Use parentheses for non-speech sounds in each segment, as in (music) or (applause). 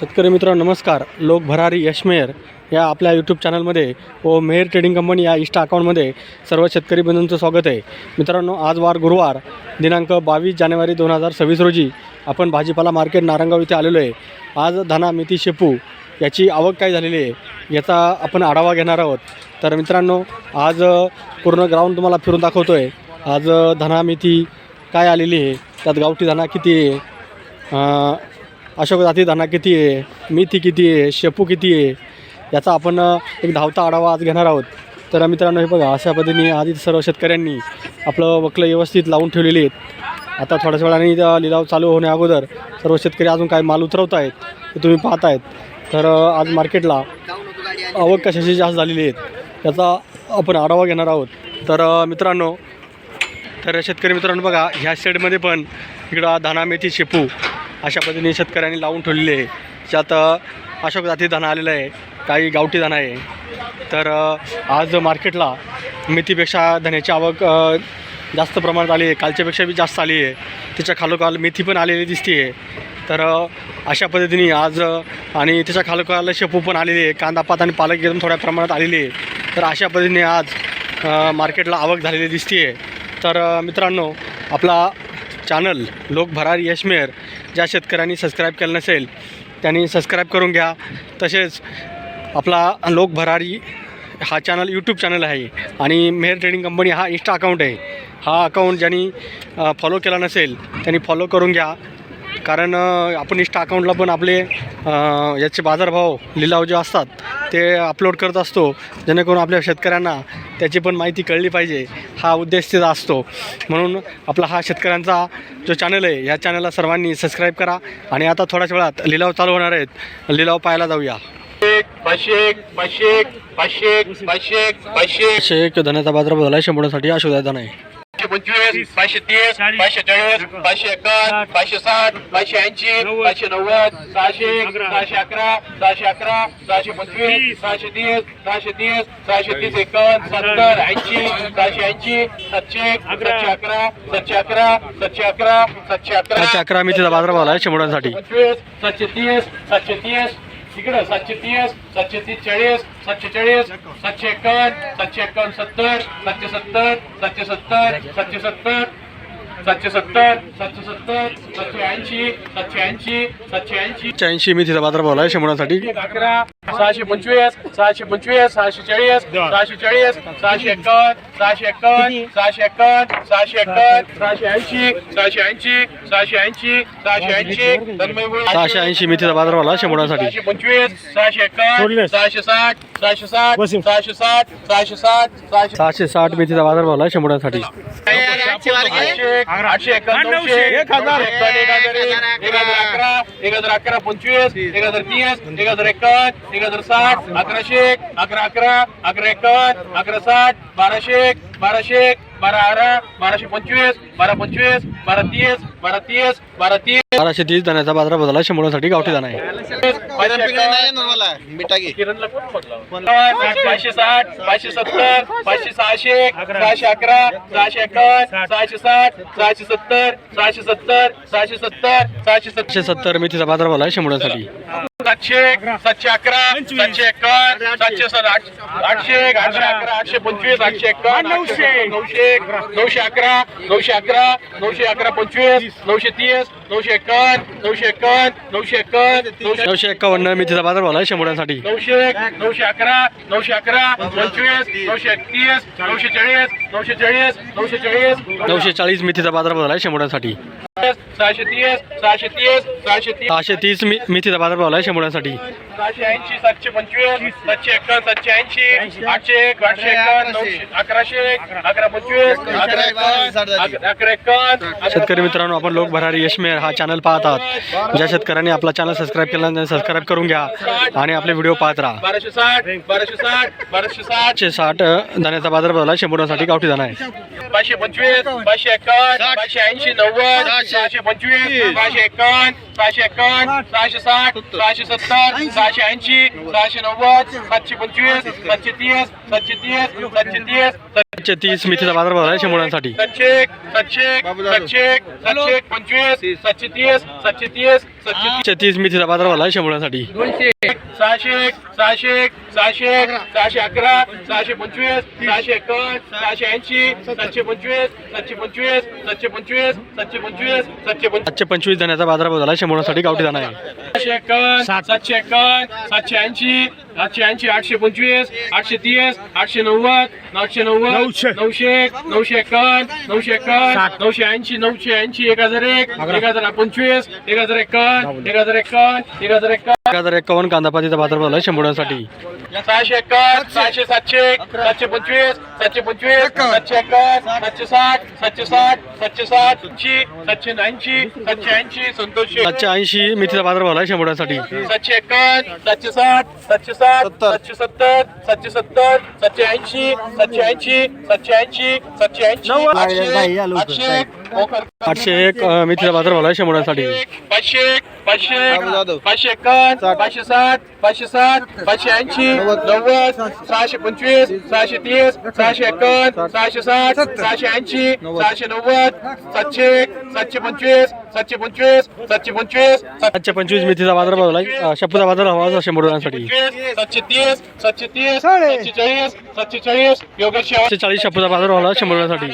शेतकरी मित्र नमस्कार. लोक भरारी यशमेर या आपल्या यूट्यूब चॅनलमध्ये व मेहर ट्रेडिंग कंपनी या इन्स्टा अकाउंटमध्ये सर्व शेतकरी बंधूंचं स्वागत आहे. मित्रांनो आज वार गुरुवार दिनांक बावीस जानेवारी दोन हजार सव्वीस रोजी आपण भाजीपाला मार्केट नारंगाव इथे आलेलो आहे. आज धना मेथी शेपू याची आवक काय झालेली आहे याचा आपण आढावा घेणार आहोत. तर मित्रांनो आज पूर्ण ग्राउंड तुम्हाला फिरून दाखवतो आहे आज धना मेथी काय आलेली आहे? त्यात गावठी धना किती आहे? अशोक जाती धना किती आहे? मेथी किती आहे? शेपू किती आहे? याचा आपण एक धावता आढावा आज घेणार आहोत. तर मित्रांनो हे बघा अशा पद्धतीने आधी सर्व शेतकऱ्यांनी आपलं वकलं व्यवस्थित लावून ठेवलेली आहेत. आता थोड्याच वेळाने लिलाव चालू होण्या अगोदर सर्व शेतकरी अजून काय माल उतरवत आहेत ते तुम्ही पाहत आहेत तर आज मार्केटला आवक कशाची जास्त झालेली आहेत याचा आपण आढावा घेणार आहोत. तर मित्रांनो तर शेतकरी मित्रांनो बघा ह्या शेडमध्ये पण इकडं धाना मेथी शेपू अशा पद्धतीने शेतकऱ्यांनी लावून ठेवलेली आहे. ज्यात अशोक जाती धाना आलेलं आहे काही गावठी धाना आहे. तर आज मार्केटला मेथीपेक्षा धन्याची आवक जास्त प्रमाणात आली आहे. कालच्यापेक्षा बी जास्त आली आहे. त्याच्या खालोखाल मेथी पण आलेली दिसते आहे. तर अशा पद्धतीने आज आणि त्याच्या खालोखाल शेपू पण आलेली आहे. कांदा पात आणि पालक एकदम थोड्या प्रमाणात आलेली आहे. तर अशा पद्धतीने आज मार्केटला आवक झालेली दिसते आहे. तर मित्रांनो आपला चॅनल लोक भरारी यशमेर ज्या शेतकऱ्यांनी सबस्क्राईब केलं नसेल त्यांनी सबस्क्राईब करून घ्या. तसेच आपला लोक भरारी हा चॅनल यूट्यूब चॅनल आहे आणि मेहर ट्रेडिंग कंपनी हा इंस्टा अकाउंट आहे. हा अकाउंट ज्यांनी फॉलो केला नसेल त्यांनी फॉलो करून घ्या. कारण आपण इंस्टा अकाउंटला पण आपले याचे बाजारभाव लिलाव जे असतात ते अपलोड करत असतो. जेणेकरून आपल्या शेतकऱ्यांना त्याची पण माहिती कळली पाहिजे. हा उद्देश त्याचा असतो. म्हणून आपला हा शेतकऱ्यांचा जो चॅनल आहे या चॅनलला सर्वांनी सबस्क्राईब करा. आणि आता थोड्याच वेळात लिलाव चालू होणार आहेत. लिलाव पाहायला जाऊया. धन्याचा झाला आहे शंभरसाठी. अशोक धन आहे पंचवीस पाचशे तीस पाचशे चाळीस पाचशे एकावन्न पाचशे साठ पाचशे ऐंशी पाचशे नव्वद सहाशे सहाशे अकरा सहाशे अकरा सहाशे पंचवीस सहाशे तीस सहाशे तीस सहाशे तीस एकावन्न सत्तर ऐंशी सहाशे ऐंशी सातशे सातशे अकरा सातशे अकरा सातशे अकरा सातशे सातशे अकरा अकरा मी तिचा बाजारभाव झाला आहे शंभरांसाठी पंचवीस सातशे तीस सातशे तीस इकडं सातशे तीस सातशे तीस चाळीस सातशे चाळीस सातशे एकावन्न सातशे एकावन्न सत्तर सातशे सत्तर सातशे सत्तर सातशे सत्तर सातशे सत्तर सातशे सत्तर सातशे ऐंशी सातशे ऐंशी सातशे ऐंशी. ऐंशी मी तिचा बाजारभाव झाला आहे शंभरांसाठी. अकरा. सहाशे पंचवीस सहाशे पंचवीस सहाशे चाळीस सहाशे चाळीस सहाशे एकावन्न सहाशे एकावन्न सहाशे एकावन्न सहाशे एकावन्न सहाशे ऐंशी सहाशे ऐंशी सहाशे ऐंशी सहाशे ऐंशी. सहाशे ऐंशी मी तिचा बाजारभाव झाला आहे शंभरांसाठी सहाशे पंचवीस सहाशे एकावन्न सहाशे साठ सहाशे साठ सहाशे साठ सहाशे साठ सहाशे सहाशे साठ मी तिचा बाजारभाव झाला आहे शंभरांसाठी आठशे एकावन्न एक हजार. एक हजार एक एक हजार अकरा एक हजार अकरा पंचवीस एक हजार तीस एक हजार एकावन्न एक हजार साठ अकराशे एक अकरा अकरा अकरा एकावन्न अकरा साठ बाराशे एक बाराशे एक बारा अकरा बाराशे पंचवीस बारा पंचवीस बारा तीस बारा तीस बारा तीस. बाराशे तीस बाजारभाव झाला आहे शंभरांसाठी गावठी धन आहे. पाचशे साठ पाचशे सत्तर पाचशे सहाशे सहाशे अकरा सहाशे एकावन्न सहाशे साठ सहाशे सत्तर सहाशे सत्तर सहाशे सत्तर सहाशे सत्तर. सातशे सत्तर मी तिचा बाजारभाव झाला आहे शंभरांसाठी सातशे सातशे अकरा सातशे एकावन्न सातशे सर आठ- आठशे आठशे अकरा आठशे पंचवीस आठशे एकावन्न नऊशे. नऊशे नऊशे अकरा नऊशे अकरा नऊशे अकरा पंचवीस नऊशे तीस नऊशे एकावन्न नऊशे एकावन्न नऊशे एकावन्न नऊशे एक्कावन्न मी तिचा बाजारभाव झाला आहे शंभरांसाठी. नऊशे एक, नऊशे अकरा नऊशे अकरा पंचवीस नऊशे एकतीस नऊशे चाळीस नऊशे चाळीस नऊशे चाळीस नऊशे चाळीस मी तिचा बाजारभाव झाला आहे शंभरांसाठी सहाशे तीस सहाशे तीस सहाशे तीस. सहाशे तीस मी मी तिचा बाजारभाव झाला आहे शंभरांसाठी सहाशे ऐंशी सातशे पंचवीस सातशे एकावन्न सातशे ऐंशी आठशे एक आठशे एकावन्न नऊशे अकराशे एक अकरा. पंचवीस अकरा एकावन्न अक- अकरा एकावन्न अकरा शेतकरी मित्रांनो आपण लोक भरारी यशमेर हा चॅनल पाहत आहात. ज्या शेतकऱ्यांनी आपला चॅनल सबस्क्राईब केला नाही, त्यांनी सबस्क्राईब करून घ्या आणि आपले व्हिडिओ पाहत राहा. बाराशे साठ बाराशे साठ बाराशे साठ. आठशे साठ धन्याचा झाला आहे शंभरांसाठी गावठी धन आहे. पाचशे पंचवीस पाचशे एकावन्न पाचशे ऐंशी नव्वद सहाशे. पंचवीस सहाशे एकावन्न सहाशे एकावन्न सहाशे साठ सहाशे सत्तर सहाशे सहाशे ऐंशी सहाशे नव्वद सातशे पंचवीस सातशे तीस सातशे तीस सातशे तीस तीस मेथीचा बाजारभाव आहे शंभरांसाठी सातशे तीस मेथीचा बाजारभाव आहे शंभरांसाठी दोनशे एक, सहाशे एक सहाशे एक सहाशे एक सहाशे अकरा सहाशे पंचवीस सहाशे एकावन्न सहाशे ऐंशी सातशे पंचवीस सातशे पंचवीस सातशे पंचवीस सातशे पंचवीस सातशे सातशे पंचवीस धण्याचा बाजारभाव झाला शंभरांसाठी गावठी दाणा आहे. सातशे एकावन्न सातशे एकावन्न सातशे ऐंशी सातशे ऐंशी आठशे पंचवीस आठशे तीस आठशे नव्वद नऊशे नव्वद नऊशे. एक नऊशे एकावन्न नऊशे एकावन्न नऊशे ऐंशी नऊशे ऐंशी एक हजार एक एक हजार पंचवीस एक हजार एकावन्न एक हजार एकावन्न एक हजार एकावन्न एक हजार एकावन्न कांदापातीचा बाजारभाव आहे शंभरांसाठी सहाशे एकावन्न सहाशे सातशे सातशे पंचवीस सातशे पंचवीस सातशे एकावन्न सातशे साठ सातशे साठ सातशे साठ ऐंशी सातशे ऐंशी सातशे ऐंशी संतोष. सातशे ऐंशी मेथीचा बाजारभाव आहे शंभरांसाठी. सातशे एकावन्न सातशे साठ सातशे साठ सातशे सत्तर सातशे सत्तर सातशे ऐंशी सातशे ऐंशी सातशे ऐंशी सातशे ऐंशी आठशे आठशे. आठशे एक अं, मेथीचा बाजारभाव आहे शंभरांसाठी पाचशे एक, पाचशे एक, पाचशे एकावन्न पाचशे साठ पाचशे साठ पाचशे ऐंशी नव्वद. सहाशे पंचवीस सहाशे तीस सहाशे एकावन्न सहाशे साठ सहाशे ऐंशी सहाशे नव्वद सातशे एक, सातशे पंचवीस सातशे पंचवीस सातशे पंचवीस सातशे पंचवीस मेथीचा अं, शेपूचा बाजारभाव आहे शंभरांसाठी पंचवीस सातशे तीस सातशे तीस सातशे चाळीस सातशे चाळीस योगेश सातशे चाळीस शेपूचा बाजारभाव आहे शंभरांसाठी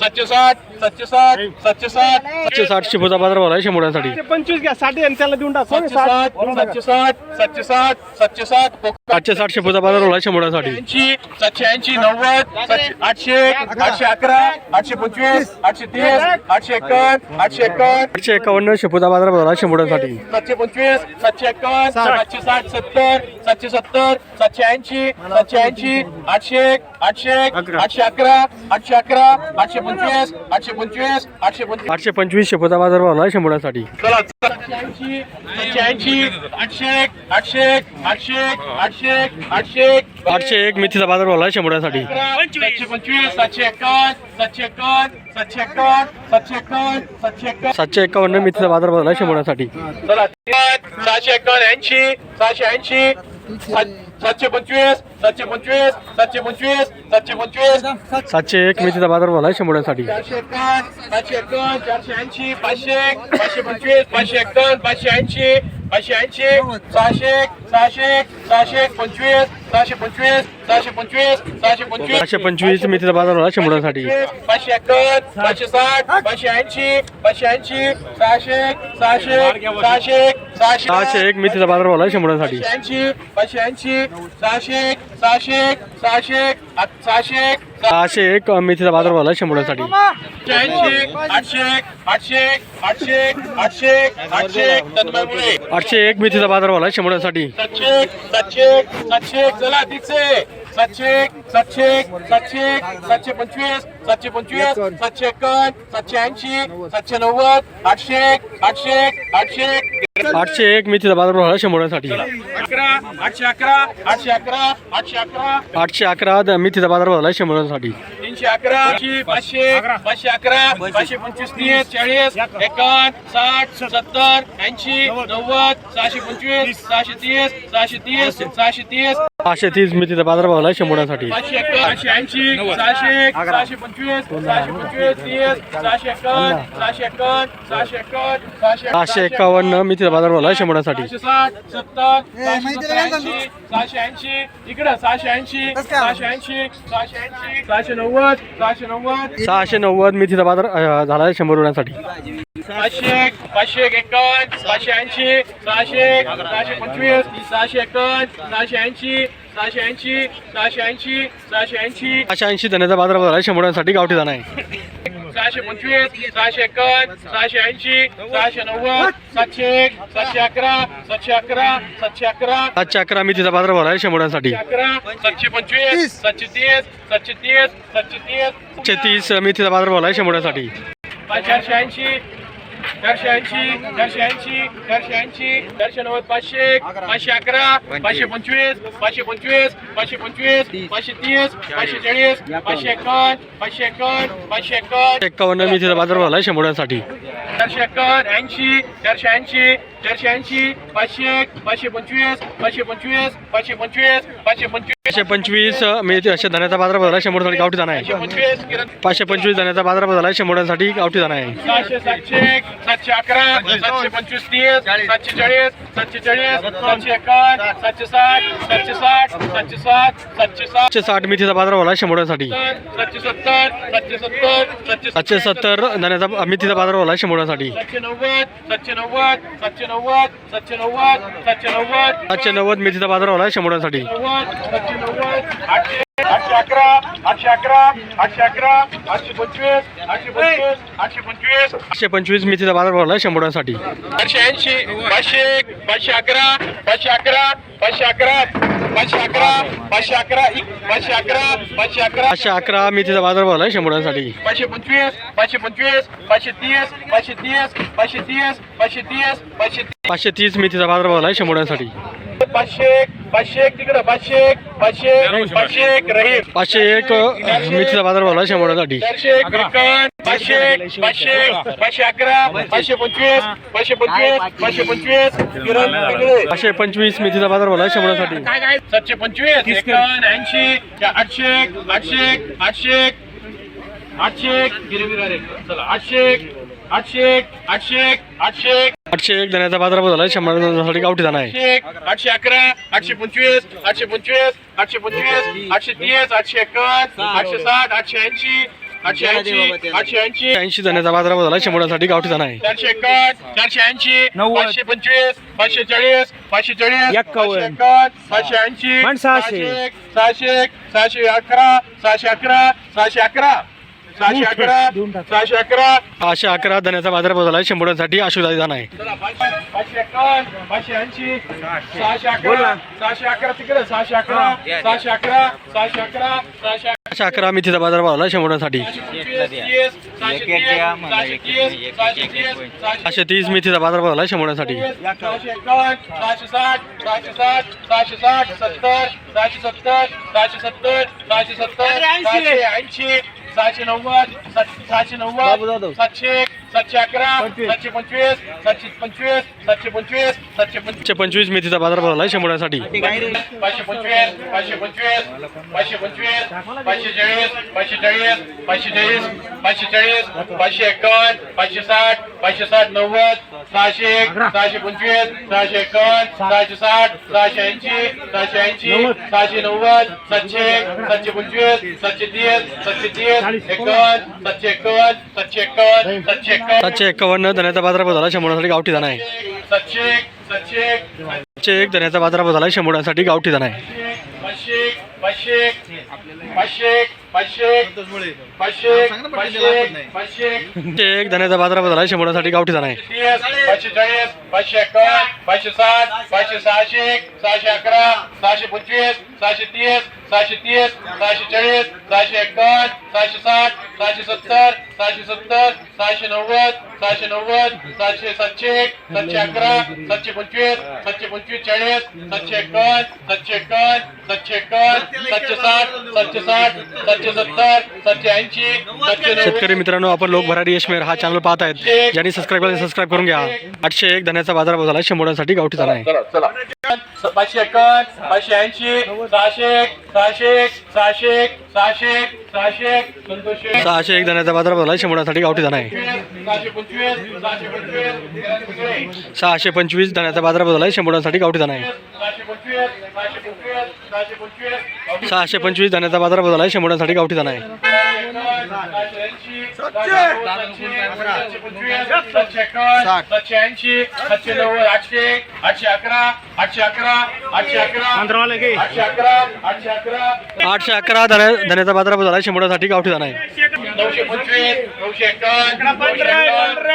सातशे साठ सातशे साठ सातशे साठ. सातशे साठ शेपूचा बाजारभाव आहे शंभरांसाठी पंचवीस घ्या साठी आणि त्याला देऊन टाक. सातशे साठ सातशे साठ. सातशे साठ सातशे साठ सातशे साठ. शेपूचा बाजारभाव आहे शंभरांसाठी ऐंशी सातशे ऐंशी नव्वद आठशे आठशे अकरा आठशे पंचवीस आठशे तीस आठशे एकावन्न आठशे एकावन्न आठशे एकावन्न शेपूचा बाजारभाव आहे शंभरांसाठी सातशे पंचवीस सातशे एकावन्न सातशे साठ सत्तर सातशे सत्तर सातशे ऐंशी सातशे ऐंशी आठशे एक, आठशे आठशे अकरा आठशे अकरा आठशे पंचवीस आठशे पंचवीस आठशे पंचवीस. आठशे पंचवीस शेपूचा बाजारभाव आहे शंभरांसाठी. चला सातशे ऐंशी ऐंशी आठशे एक, आठशे एक, आठशे एक, आठशे एक, आठशे एक, आठशे एक मेथीचा बाजारभाव आहे शंभरांसाठी. सातशे पंचवीस सातशे एकावन्न सातशे एकावन्न सातशे एकावन्न सातशे एकावन्न सातशे एकावन्न. सातशे एकावन्न मेथीचा बाजारभाव आहे शंभरांसाठी. चला सहाशे एकावन्न ऐंशी सहाशे ऐंशी सातशे पंचवीस सातशे पंचवीस सातशे पंचवीस सातशे पंचवीस. सातशे एक मेथीचा बाजारभाव आहे शंभरांसाठी चारशे एकावन्न पाचशे एकावन्न चारशे ऐंशी पाचशे एक, पाचशे पंचवीस पाचशे एकावन्न पाचशे ऐंशी पाचशे ऐंशी. सहाशे सहाशे एक, सहाशे एक, पंचवीस सहाशे पंचवीस सहाशे पंचवीस सहाशे पंचवीस. सातशे पंचवीस मेथीचा बाजारभाव आहे शंभरांसाठी पाचशे एकावन्न पाचशे साठ पाचशे ऐंशी पाचशे ऐंशी सहाशे एक, सहाशे एक, सहाशे एक, सहाशे एक मेथीचा बाजारभाव आहे शंभरांसाठी ऐंशी पाचशे ऐंशी सहाशे एक सहाशे एक सहाशे एक सहाशे एक सहाशे एक मेथीचा बाजारभाव आहे शंभरांसाठी आठशे एक आठशे एक आठशे एक आठशे एक आठशे एक तन्मयमुळे आठशे एक मेथीचा बाजारभाव आहे शंभरांसाठी सातशे एक सातशे एक सातशे एक चला तिथे सातशे एक सातशे एक सातशे एक सातशे पंचवीस सातशे पंचवीस सातशे एकावन्न सातशे ऐंशी सातशे नव्वद आठशे एक आठशे एक आठशे एक. आठशे एक मेथीचा बाजारभाव आहे शंभरांसाठी अकरा आठशे अकरा आठशे अकरा आठशे अकरा. आठशे अकरा द- मेथीचा बाजारभाव आहे शंभरांसाठी तीनशे अकरा पाचशे पाचशे पाचशे अकरा पाचशे पंचवीस तीस चाळीस एकावन्न साठ सत्तर ऐंशी नव्वद सहाशे पंचवीस सहाशे तीस सहाशे तीस सहाशे तीस सहाशे तीस शंभरांसाठी. पाचशे एकावन्न सहाशे ऐंशी सहाशे एक सहाशे पंचवीस सहाशे पंचवीस तीस सहाशे एकावन्न सहाशे एकावन्न सहाशे एकावन्न सहाशे सहाशे एकावन्न मेथीचा बाजारभाव आहे शंभरांसाठी. सहाशे साठ सत्तर सहाशे सत्तर ऐंशी सहाशे ऐंशी इकडं सहाशे ऐंशी सहाशे ऐंशी सहाशे ऐंशी सहाशे नव्वद सहाशे नव्वद. सहाशे नव्वद मेथीचा बाजार झाला आहे शंभर रुपयांसाठी. पाचशे एक पाचशे एक एकावन्न सहाशे ऐंशी सहाशे एक सहाशे पंचवीस सहाशे एकावन्न सहाशे ऐंशी सहाशे ऐंशी सहाशे ऐंशी सहाशे ऐंशी. सहाशे ऐंशी धण्याचा बाजारभाव आहे शंभर रुपयांसाठी गावठी दाणा आहे. सहाशे पंचवीस सहाशे एकावन्न सहाशे ऐंशी सहाशे नव्वद सातशे एक सातशे अकरा सातशे अकरा सातशे अकरा. सातशे अकरा मेथीचा बाजारभाव आहे शंभर रुपयांसाठी अकरा सातशे पंचवीस सातशे तीस सातशे तीस सातशे तीस. सातशे तीस मेथीचा बाजारभाव आहे शंभर रुपयांसाठी चारशे ऐंशी चारशे ऐंशी चारशे ऐंशी चारशे ऐंशी चारशे नव्वद पाचशे पाचशे अकरा पाचशे पंचवीस पाचशे पंचवीस पाचशे पंचवीस पाचशे तीस पाचशे चाळीस पाचशे एकावन्न पाचशे एकावन्न पाचशे एकावन्न. एक्कावन्न मेथीचा बाजारभाव झाला शंभरासाठी चारशे एकावन्न ऐंशी चारशे ऐंशी चारशे ऐंशी पाचशे पाचशे पंचवीस पाचशे पंचवीस पाचशे पंचवीस पाचशे पंचवीस. पाचशे पंचवीस मेथी अशा धण्याचा बाजारभाव झाला शंभरसाठी गावठी दाणा पाचशे आहे पाचशे पंचवीस धण्याचा बाजारभाव झाला शंभरासाठी गावठी दाणा आहे. सहाशे सातशे अकरा सातशे पंचवीस तीस सातशे चाळीस सातशे चाळीस सातशे एकावन्न सातशे साठ सातशे साठ सातशे सात सातशे सात सातशे साठ मेथीचा बाजारभाव झाला शंभरासाठी सातशे सत्तर सातशे सत्तर सातशे सातशे सत्तर धण्याचा मेथीचा बाजारभाव झाला शंभरासाठी सातशे नव्वद सातशे नव्वद सातशे नव्वद सातशे नव्वद सातशे नव्वद. सातशे नव्वद मेथीचा बाजारभाव झाला शंभरासाठी नव्वद सातशे नव्वद आठशे. आठशे अकरा आठशे अकरा आठशे अकरा आठशे पंचवीस आठशे पंचवीस आठशे पंचवीस. पाचशे पंचवीस मेथीचा बाजारभाव झाला शंभरासाठी पाचशे ऐंशी पाचशे एक पाचशे अकरा पाचशे अकरा पाचशे अकरा पाचशे अकरा पाचशे अकरा पाचशे अकरा पाचशे अकरा. पाचशे अकरा मेथीचा बाजारभाव झाला शंभरासाठी पाचशे पंचवीस पाचशे पंचवीस पाचशे तीस पाचशे तीस पाचशे तीस पाचशे तीस पाचशे तीस. पाचशे तीस मेथीचा बाजारभाव झाला शंभरासाठी पाचशे एक पाचशे एक तिकडं पाचशे एक पाचशे एक, पाचशे एक रहीम. पाचशे एक मेथीचा बाजारभाव झाला शंभरासाठी चारशे एक त्रेपन्न, पाचशे एक, पाचशे एक, पाचशे अकरा पाचशे पंचवीस पाचशे पंचवीस पाचशे पंचवीस. किरण. पाचशे पंचवीस मेथीचा बाजारभाव झाला शंभरासाठी. सातशे पंचवीस. एकावन्न ऐंशी आठशे एक, आठशे एक, आठशे एक, आठशे एक. चला आठशे एक, आठशे एक, आठशे एक, आठशे एक, आठशे एक धण्याचा बाजारभाव झाला. शंभरासाठी गावठी दाणा आहे. आठशे एक, आठशे अकरा आठशे पंचवीस आठशे पंचवीस आठशे पंचवीस आठशे तीस आठशे एकावन्न आठशे साठ आठशे ऐंशी आठशे ऐंशी आठशे ऐंशी. ऐंशी बाजारभाव झाला. शंभरासाठी गावठी दाणा आहे. चारशे एकावन्न चारशे ऐंशी पाचशे पंचवीस पाचशे चाळीस पाचशे चाळीस पाचशे एकावन्न पाचशे ऐंशी सहाशे एक, सहाशे एक सहाशे अकरा सहाशे अकरा सहाशे अकरा. सहाशे अकरा सहाशे अकरा. धन्याचा बाजार बदलला शंभरांसाठी आहे. पाचशे सहाशे अकरा सहाशे अकरा सहाशे बाजार भावला शंभरांसाठी सहाशे तीस मेथीचा बाजार भावला शंभरांसाठी सहाशे सत्तर सहाशे सत्तर सहाशे सत्तर सहाशे सत्तर ऐंशी सहाशे नव्वद सात- सहाशे नव्वद सातशे एक, सातशे अकरा सातशे पंचवीस सातशे पंचवीस सातशे पंचवीस सातशे पंचवीस. पंचवीस मेथीचा बाजारभाव झाला शंभरासाठी पाचशे पंचवीस पाचशे पंचवीस पाचशे पंचवीस पाचशे चाळीस पाचशे चाळीस पाचशे चाळीस पाचशे चाळीस पाचशे एकावन्न पाचशे साठ पाचशे साठ नव्वद सहाशे एक सहाशे पंचवीस सहाशे एकावन्न सहाशे साठ सहाशे ऐंशी सहाशे ऐंशी सहाशे नव्वद सातशे एक सातशे पंचवीस सातशे तीस सातशे तीस सातशे एक्कावन्न धन्याचा बाजारभाव झाला शंभरासाठी गावठी जाणार आहे. सातशे एक धन्याचा बाजारभाव झाला शंभरासाठी गावठी जाणार आहे. पाचशे एक पाचशे एक पाचशे एक पाचशे पाचशे पाचशे एक. धन्याचा बाजारा बदला शंभरासाठी गावठी जाणार पाचशे चाळीस पाचशे एकावन्न पाचशे सात पाचशे सहाशे एक सहाशे अकरा सहाशे पंचवीस सहाशे तीस सहाशे तीस सहाशे चाळीस सहाशे एकावन्न सहाशे साठ सहाशे सत्तर सहाशे सत्तर सहाशे नव्वद सहाशे नव्वद सहाशे सातशे एक सातशे अकरा सातशे पंचवीस सातशे पंचवीस चाळीस सातशे एकावन्न सातशे एकावन्न सातशे एकावन्न सातशे साठ सातशे साठ सातशे सत्तर सातशे ऐंशी सातशे नव्वद शेतकरी मित्रांनो आपण लोक भरारी यशमेर हा चॅनल पाहत आहेत. ज्यांनी सबस्क्राईब केलं सबस्क्राईब करून घ्या. आठशे एक धण्याचा बाजारभाव झाला शंभरासाठी गावठी आहे. चला पाचशे एकावन्न पाचशे ऐंशी सहाशे एक सहाशे एक सहाशे एक सहाशे एक सहाशे एक संतोष सहाशे एक धण्याचा बाजारभाव झाला शंभरासाठी गावठी दाणा आहे. सहाशे पंचवीस पंचवीस धण्याचा बाजारभाव झाला शंभरासाठी गावठी दाणा आहे. सहाशे पंचवीस धान्याचा बाजार बदल आहे शंभरांसाठी गावठी दाणा आहे. सातशे ऐंशी सातशे नव्वद आठशे आठशे अकरा आठशे अकरा आठशे अकरा आठशे अकरा आठशे अकरा. आठशे अकरा धण्या धण्याचा बाजारभाव झाला शंभरासाठी गावठी दाणा आहे. नऊशे पंचवीस नऊशे एकावन्न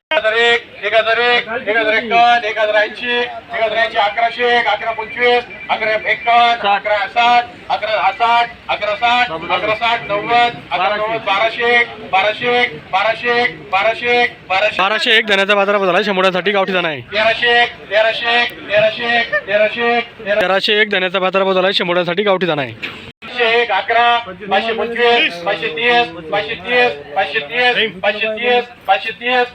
एक हजार एक एक हजार एक एक हजार एकावन्न एक हजार ऐंशी एक हजार ऐंशी अकराशे एक अकरा पंचवीस अकरा एकावन्न अकरा साठ अकरा साठ अकरा साठ अकरा साठ नव्वद अकरा नव्वद बाराशे एक बाराशे एक बाराशे एक बाराशे एक बाराशे बाराशे एक धन्याचा बाजारभाव झाला शंभरासाठी गावठी दाणा आहे. तेराशे एक तेराशे एक तेराशे एक तेराशे एक तेरा- तेराशे एक धन्याचा बाजारभाव झाला शंभरासाठी गावठी दाणा आहे. पाचशे एक अकरा पाचशे पंचवीस पाचशे तीस पाचशे तीस पाचशे तीस पाचशे तीस पाचशे तीस.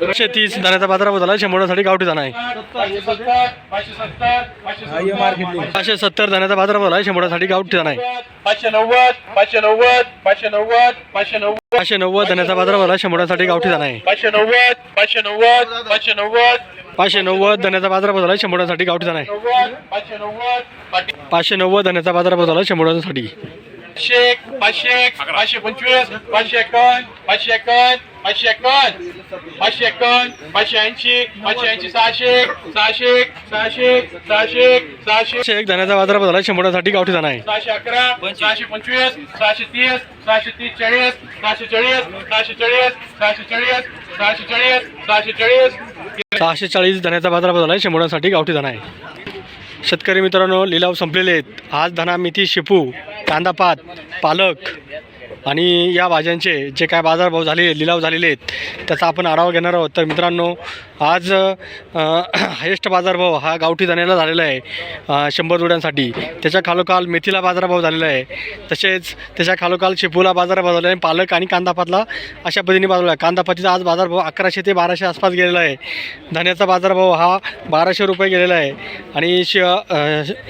पाचशे तीस धन्याचा बाजारभाव झाला शंभरासाठी गावठी आहे. पाचशे सत्तर पाचशे सत्तर पाचशे सत्तर बाजारभाव झाला शंभरासाठी गावठी आहे. पाचशे नव्वद पाचशे नव्वद पाचशे नव्वद पाचशे नव्वद. पाचशे नव्वद धन्याचा बाजारभाव झाला शंभरासाठी गावठी दाणा आहे. पाचशे नव्वद पाचशे नव्वद पाचशे नव्वद. पाचशे नव्वद धन्याचा बाजारभाव झाला शंभरासाठी गावठी नव्वद पाचशे नव्वद पाटी- पाचशे नव्वद धन्याचा बाजारभाव झाला शंभरासाठी. पाचशे एक पाचशे एक पाचशे पंचवीस पाचशे एकावन्न पाचशे एकावन्न पाचशे एकावन्न पाचशे एकावन्न पाचशे ऐंशी पाचशे ऐंशी सहाशे सहाशे सहाशे सहाशे सहाशे एक. धन्याचा बाजारभाव झाला शंभरासाठी गावठी दाणा आहे. सहाशे अकरा सहाशे पंचवीस सहाशे तीस सहाशे तीस चाळीस सहाशे चाळीस सहाशे चाळीस सहाशे चाळीस सहाशे चाळीस सहाशे चाळीस सहाशे चाळीस सहाशे चाळीस धनाचा बाजार बदल आहे शंभरासाठी गावठी धणा आहे. शेतकरी मित्रांनो लिलाव संपलेले आहेत. आज धनामिथी शेपू कांदापात पालक आणि या भाज्यांचे जे काय बाजारभाव झाले लिलाव झालेले आहेत त्याचा आपण आढावा घेणार आहोत. तर मित्रांनो आज (clears throat) हायेस्ट बाजारभाव हा गावठी धान्याला झालेला आहे शंभर जोड्यांसाठी. त्याच्या खालोखाल मेथीला बाजारभाव झालेला आहे तसेच त्याच्या खालोखाल शेपूला बाजारभाव झालेला आहे पालक आणि कांदापातला अशा पद्धतीने बाजूला आहे. कांदापातीचा आज बाजारभाव अकराशे ते बाराशे आसपास गेलेला आहे. धान्याचा बाजारभाव हा बाराशे रुपये गेलेला आहे. आणि श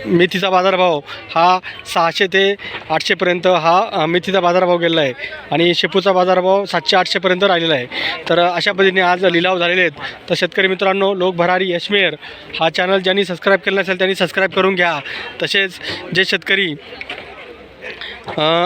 मेथीचा बाजारभाव हा सहाशे ते आठशेपर्यंत हा मेथीचा बाजारभाव गेलेला आहे. आणि शेपूचा बाजारभाव सातशे आठशेपर्यंत राहिलेला आहे. तर अशा पद्धतीने आज लिलाव झालेले आहेत. तर शेतकरी मित्रांनो लोक भरारी यशमेर हा चॅनल ज्यांनी सबस्क्राईब केला नसेल त्यांनी सबस्क्राईब करून घ्या. तसेच जे शेतकरी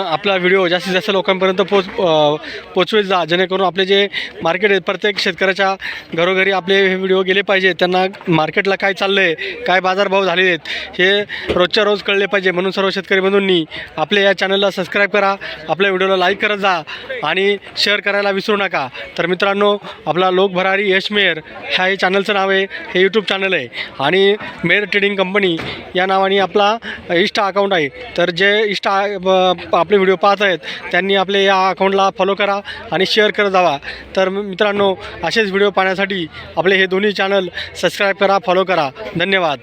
आपला व्हिडिओ जास्तीत जास्त लोकांपर्यंत पोच अ, पोचवेल जा जेणेकरून आपले जे मार्केट आहे प्रत्येक शेतकऱ्याच्या घरोघरी आपले हे व्हिडिओ गेले पाहिजे त्यांना मार्केटला काय चाललं आहे काय बाजारभाव झालेले आहेत हे रोजच्या रोज कळले पाहिजे. म्हणून सर्व शेतकरी बंधूंनी आपल्या या चॅनलला सबस्क्राईब करा आपल्या व्हिडिओला लाईक करत जा आणि शेअर करायला विसरू नका. तर मित्रांनो आपला लोक भरारी यश ह्या हे चॅनलचं नाव आहे हे यूट्यूब चॅनल आहे. आणि मेर ट्रेडिंग कंपनी या नावाने आपला इन्स्टा अकाउंट आहे. तर जे इन्स्टा ब- आपले व्हिडिओ पाहत आहेत त्यांनी आपले या अकाउंटला फॉलो करा आणि शेअर करत जावा. तर मित्रांनो असेच व्हिडिओ पाहण्यासाठी आपले हे दोन्ही चॅनल सबस्क्राईब करा फॉलो करा. धन्यवाद.